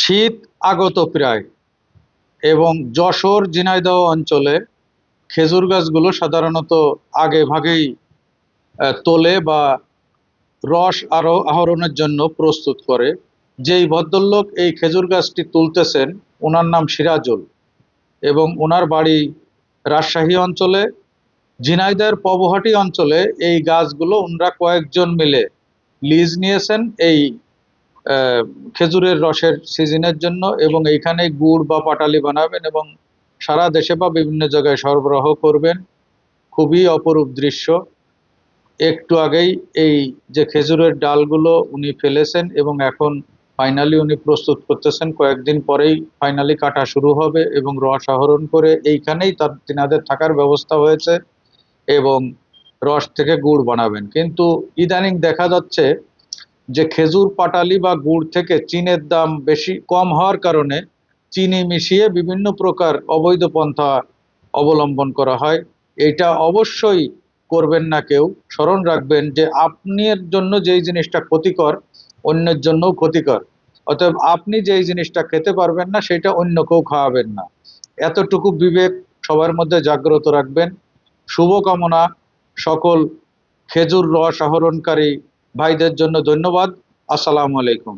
শীত আগত প্রায় এবং যশোর, ঝিনাইদহ অঞ্চলে খেজুর গাছগুলো সাধারণত আগে ভাগেই তোলে বা রস আরও আহরণের জন্য প্রস্তুত করে। যেই ভদ্রলোক এই খেজুর গাছটি তুলতেছেন, ওনার নাম সিরাজুল এবং ওনার বাড়ি রাজশাহী অঞ্চলে, ঝিনাইদহের পবহাটি অঞ্চলে এই গাছগুলো ওনারা কয়েকজন মিলে লিজ নিয়েছেন। এই খেজুরের রসের সিজনের জন্য এবং এইখানে গুড় বা পাটালি বানাবেন এবং সারা দেশে বা বিভিন্ন জায়গায় সরবরাহ করবেন। খুবই অপরূপ দৃশ্য। একটু আগেই এই যে খেজুরের ডালগুলো উনি ফেলেছেন এবং এখন ফাইনালি উনি প্রস্তুত করতেছেন, কয়েকদিন পরেই ফাইনালি কাটা শুরু হবে এবং রস আহরণ করে এইখানেই তার, তিনাদের থাকার ব্যবস্থা হয়েছে এবং রস থেকে গুড় বানাবেন। কিন্তু ইদানিং দেখা যাচ্ছে যে খেজুর পাটালি বা গুড় থেকে চিনের দাম বেশি কম হওয়ার কারণে চিনি মিশিয়ে বিভিন্ন প্রকার অবৈধ পন্থা অবলম্বন করা হয়। এটা অবশ্যই করবেন না কেউ। স্মরণ রাখবেন যে আপনার জন্য যেই জিনিসটা ক্ষতিকর, অন্যের জন্যও ক্ষতিকর। অতএব আপনি যেই জিনিসটা খেতে পারবেন না, সেটা অন্য কেউ খাওয়াবেন না। এতটুকু বিবেক সবার মধ্যে জাগ্রত রাখবেন। শুভকামনা। সকল খেজুর রস আহরণকারী ভাইদের জন্য ধন্যবাদ। আসসালামু আলাইকুম।